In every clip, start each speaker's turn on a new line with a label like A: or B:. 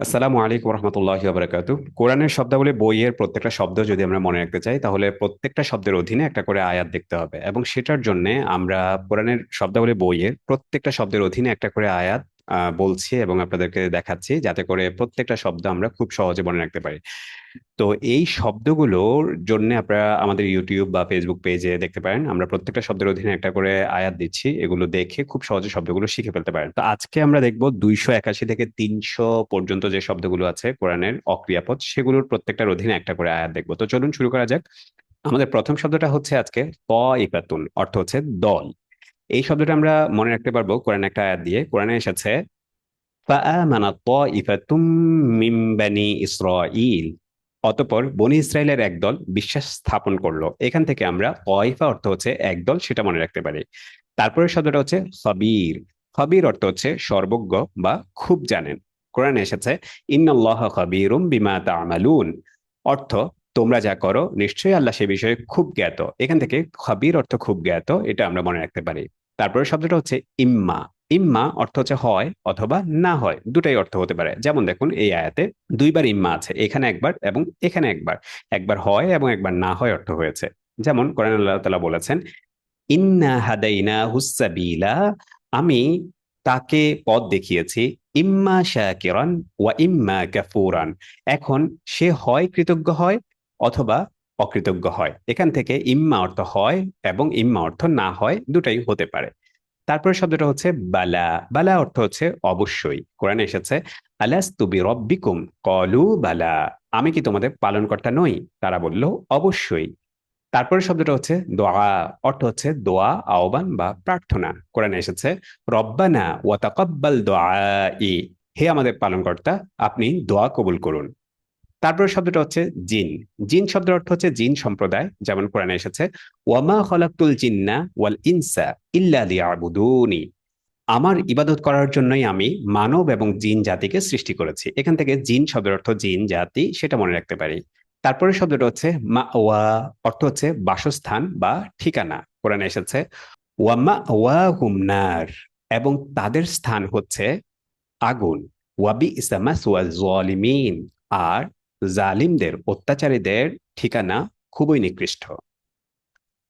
A: আসসালামু আলাইকুম রহমতুল্লাহ বারাকাতু কোরআনের শব্দাবলী বইয়ের প্রত্যেকটা শব্দ যদি আমরা মনে রাখতে চাই, তাহলে প্রত্যেকটা শব্দের অধীনে একটা করে আয়াত দেখতে হবে এবং সেটার জন্য আমরা কোরআনের শব্দাবলী বইয়ের প্রত্যেকটা শব্দের অধীনে একটা করে আয়াত বলছি এবং আপনাদেরকে দেখাচ্ছি যাতে করে প্রত্যেকটা শব্দ আমরা খুব সহজে মনে রাখতে পারি। তো এই শব্দগুলোর জন্য আপনারা আমাদের ইউটিউব বা ফেসবুক পেজে দেখতে পারেন। আমরা প্রত্যেকটা শব্দের অধীনে একটা করে আয়াত দিচ্ছি। এগুলো দেখে খুব সহজে শব্দগুলো শিখে ফেলতে পারেন। তো আজকে আমরা দেখব দুইশো একাশি থেকে তিনশো পর্যন্ত যে শব্দগুলো আছে কোরআনের অক্রিয়াপদ, সেগুলোর প্রত্যেকটার অধীনে একটা করে আয়াত দেখব। তো চলুন শুরু করা যাক। আমাদের প্রথম শব্দটা হচ্ছে আজকে ত ইফাতুন অর্থ হচ্ছে দল। এই শব্দটা আমরা মনে রাখতে পারব কোরআন একটা আয়াত দিয়ে। কোরআনে এসেছে ইসরাইল অতপর বনি ইসরায়েলের একদল বিশ্বাস স্থাপন করল। এখান থেকে আমরা কয়ফা অর্থ হচ্ছে একদল সেটা মনে রাখতে পারি। তারপরে শব্দটা হচ্ছে সবির খবির অর্থ হচ্ছে সর্বজ্ঞ বা খুব জানেন। কোরআনে এসেছে ইন্নআল্লাহ খবিরুম বিমাতা আমালুন অর্থ তোমরা যা করো, নিশ্চয়ই আল্লাহ সে বিষয়ে খুব জ্ঞাত। এখান থেকে খবির অর্থ খুব জ্ঞাত, এটা আমরা মনে রাখতে পারি। তারপরে শব্দটা হচ্ছে ইম্মা। ইম্মা অর্থ হচ্ছে হয় অথবা না হয়, দুটাই অর্থ হতে পারে। যেমন দেখুন, এই আয়াতে দুইবার ইম্মা আছে, এখানে একবার এবং এখানে একবার। একবার হয় এবং একবার না হয় অর্থ হয়েছে। যেমন কোরআন আল্লাহ তালা বলেছেন, ইন্না হাদাইনা হুসাবিলা আমি তাকে পথ দেখিয়েছি, ইম্মা শাহ শাকিরান ওয়া ইম্মা কাফুরান। এখন সে হয় কৃতজ্ঞ হয় অথবা অকৃতজ্ঞ হয়। এখান থেকে ইম্মা অর্থ হয় এবং ইম্মা অর্থ না হয় দুটাই হতে পারে। তারপরে শব্দটা হচ্ছে বালা। বালা অর্থ হচ্ছে অবশ্যই। কোরআনে এসেছে, আলাস্তু বিরব্বিকুম? কলু বালা। আমি কি তোমাদের পালনকর্তা নই? তারা বলল, অবশ্যই। তারপরে শব্দটা হচ্ছে দোয়া। অর্থ হচ্ছে দোয়া, আহ্বান বা প্রার্থনা। কোরআনে এসেছে, রব্বানা ওয়া তাকাব্বাল ই হে আমাদের পালনকর্তা, আপনি দোয়া কবুল করুন। তারপরে শব্দটা হচ্ছে জিন। জিন শব্দের অর্থ হচ্ছে জিন সম্প্রদায়, যেমন কোরআনে এসেছে, ওয়ামা খলাকতুল জিন্না ওয়াল ইনসা ইল্লা লিয়াবুদুনি। আমার ইবাদত করার জন্যই আমি মানব এবং জিন জাতিকে সৃষ্টি করেছি। এখান থেকে জিন শব্দের অর্থ জিন জাতি, সেটা মনে রাখতে পারি। তারপরে শব্দটা হচ্ছে মা ওয়া অর্থ হচ্ছে বাসস্থান বা ঠিকানা। কোরআনে এসেছে ওয়ামা ওয়া হুমনার এবং তাদের স্থান হচ্ছে আগুন। ওয়াবি ইসামাস ওয়া আর জালিমদের, অত্যাচারীদের ঠিকানা খুবই নিকৃষ্ট।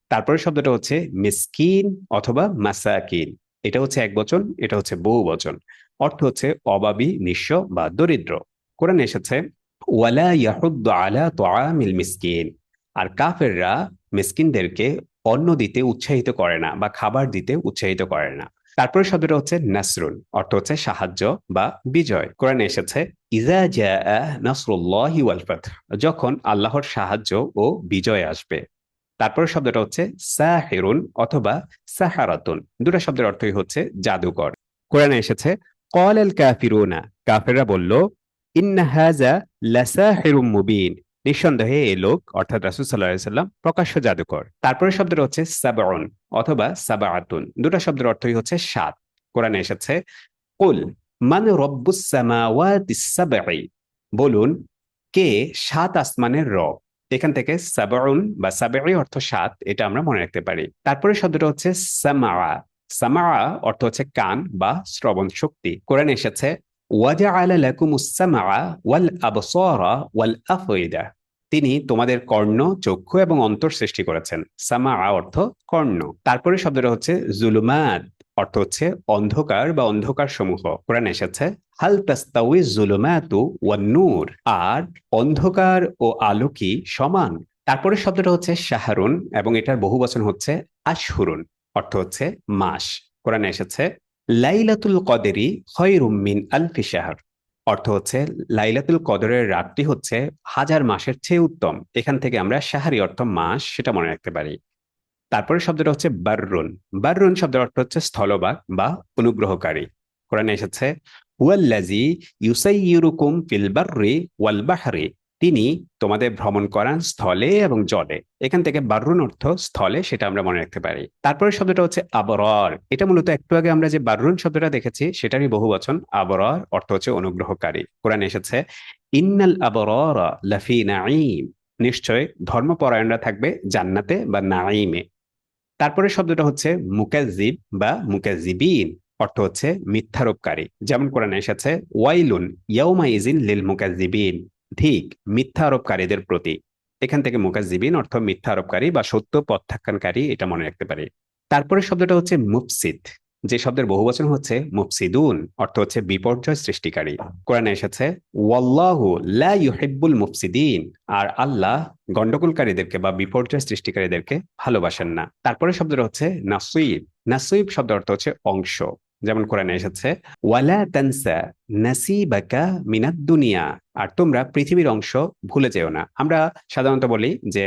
A: তারপরে শব্দটা হচ্ছে মিসকিন অথবা মাসাকিন। এটা হচ্ছে এক বচন, এটা হচ্ছে বহু বচন। অর্থ হচ্ছে অভাবী, নিঃস্ব বা দরিদ্র। কোরআনে এসেছে, ওয়ালা ইয়াহুদ্দু আলা তোয়ামিল মিসকিন। আর কাফেররা মিসকিনদেরকে অন্ন দিতে উৎসাহিত করে না বা খাবার দিতে উৎসাহিত করে না। তারপরে শব্দটা হচ্ছে নাসরুন, অর্থ হচ্ছে সাহায্য বা বিজয়। কোরআনে এসেছে ইজা নাসরুল্লাহি ওয়াল ফাতহ যখন আল্লাহর সাহায্য ও বিজয় আসবে। তারপরে শব্দটা হচ্ছে সাহেরুন অথবা সাহারাতুন। দুটো শব্দের অর্থই হচ্ছে জাদুকর। কোরআনে এসেছে কল আল কাফিরুনা কাফেররা বলল, ইন্না হাজা লাসাহিরুম মুবিন নিঃসন্দেহে এই লোক, অর্থাৎ রাসূল আলাইহি সাল্লাম, প্রকাশ্য জাদুকর। তারপরে শব্দটা হচ্ছে সাবাউন অথবা সাবাআতুন। দুটো শব্দের অর্থই হচ্ছে সাত। কোরআনে এসেছে, কুল মান রব্বুস সামাওয়াতিস বলুন, কে সাত আসমানের রব? এখান থেকে সাবাউন বা সাবঈ অর্থ সাত, এটা আমরা মনে রাখতে পারি। তারপরে শব্দটা হচ্ছে সামা সামা অর্থ হচ্ছে কান বা শ্রবণ শক্তি। কোরআনে এসেছে সামা ওয়াল আবসারা ওয়াল আফইদা তিনি তোমাদের কর্ণ, চক্ষু এবং অন্তর সৃষ্টি করেছেন। সামা অর্থ কর্ণ। তারপরে শব্দটা হচ্ছে জুলুমাত। অর্থ হচ্ছে অন্ধকার বা অন্ধকার সমূহ কোরআন এসেছে, হাল তাস্তাউই জুলুমাতু ওয়ান নূর আর অন্ধকার ও আলো কি সমান। তারপরে শব্দটা হচ্ছে শাহরুন এবং এটার বহু বচন হচ্ছে আশহুরুন, অর্থ হচ্ছে মাস। কোরআনে এসেছে, লাইলাতুল কদেরি খয়রুম মিন আলফি শাহর অর্থ হচ্ছে লাইলাতুল কদরের রাতটি হচ্ছে হাজার মাসের চেয়ে উত্তম। এখান থেকে আমরা শাহারি অর্থ মাস, সেটা মনে রাখতে পারি। তারপরে শব্দটা হচ্ছে বাররুন। বাররুন শব্দের অর্থ হচ্ছে স্থলবাগ বা অনুগ্রহকারী। কোরআনে এসেছে হুয়াল্লাজি ইউসাইয়িরুকুম ফিল বাররি ওয়াল বাহরি তিনি তোমাদের ভ্রমণ করান স্থলে এবং জলে। এখান থেকে বাররুন অর্থ স্থলে, সেটা আমরা মনে রাখতে পারি। তারপরে শব্দটা হচ্ছে আবরর। এটা মূলত একটু আগে আমরা যে বাররুন শব্দটা দেখেছি, সেটারই বহু বচন। আবরর অর্থ হচ্ছে অনুগ্রহকারী। কোরআনে এসেছে, ইন্নাল আবরর লাফি নাঈম নিশ্চয় ধর্মপরায়ণরা থাকবে জান্নাতে বা নাঈমে। তারপরে শব্দটা হচ্ছে মুকাজিব বা মুকাজিবিন অর্থ হচ্ছে মিথ্যারোপকারী। যেমন কোরআনে এসেছে ওয়াইলুন ইয়াউমা ইজিন লিল মুকাজিবিন ঠিক, মিথ্যারোপকারীদের প্রতি। এখান থেকে মুকাজিবিন অর্থ মিথ্যারোপকারী বা সত্য প্রত্যাখ্যানকারী এটা মনে রাখতে পারি। তারপরে শব্দটা হচ্ছে মুফসিদ। যে শব্দের বহুবচন হচ্ছে মুফসিদুন, অর্থ হচ্ছে বিপর্যয় সৃষ্টিকারী। কোরআনে এসেছে, ওয়াল্লাহু লা ইউহিব্বুল মুফসিদিন আর আল্লাহ গন্ডগোলকারীদেরকে বা বিপর্যয় সৃষ্টিকারীদেরকে ভালোবাসেন না। তারপরে শব্দটা হচ্ছে নাসুইব নাসুইব শব্দ অর্থ হচ্ছে অংশ। যেমন কোরআনে এসেছে, ওয়ালা তানসা নাসিবাকা মিনাদ দুনিয়া আর তোমরা পৃথিবীর অংশ ভুলে যেও না। আমরা সাধারণত বলি যে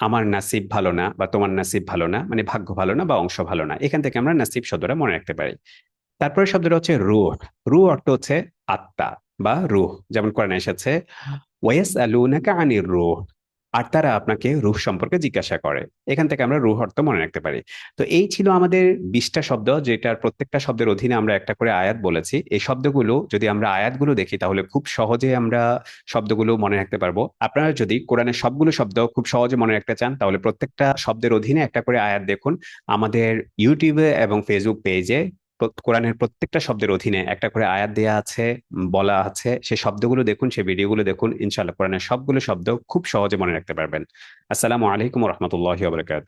A: আমার নাসিব ভালো না বা তোমার নাসিব ভালো না মানে ভাগ্য ভালো না বা অংশ ভালো না, এখান থেকে আমরা নাসিব শব্দটা মনে রাখতে পারি। তারপরে শব্দটা হচ্ছে রু রু অর্থ হচ্ছে আত্মা বা রুহ। যেমন করেন এসেছে ওয়াইস আলুনাকা আনির রুহ। আর তারা আপনাকে রুহ সম্পর্কে জিজ্ঞাসা করে। এখান থেকে আমরা রুহ অর্থ মনে রাখতে পারি। তো এই ছিল আমাদের বিশটা শব্দ, যেটার প্রত্যেকটা শব্দের অধীনে আমরা একটা করে আয়াত বলেছি। এই শব্দগুলো যদি আমরা আয়াতগুলো দেখি, তাহলে খুব সহজে আমরা শব্দগুলো মনে রাখতে পারব। আপনারা যদি কোরআনের সবগুলো শব্দ খুব সহজে মনে রাখতে চান, তাহলে প্রত্যেকটা শব্দের অধীনে একটা করে আয়াত দেখুন আমাদের ইউটিউবে এবং ফেসবুক পেজে কোরআনের প্রত্যেকটা শব্দের অধীনে একটা করে আয়াত দেয়া আছে বলা আছে। সে শব্দগুলো দেখুন, সে ভিডিওগুলো দেখুন, ইনশাআল্লাহ কোরআনের সবগুলো শব্দ খুব সহজে মনে রাখতে পারবেন। আসসালামু আলাইকুম রহমতুল্লাহ বারকাতু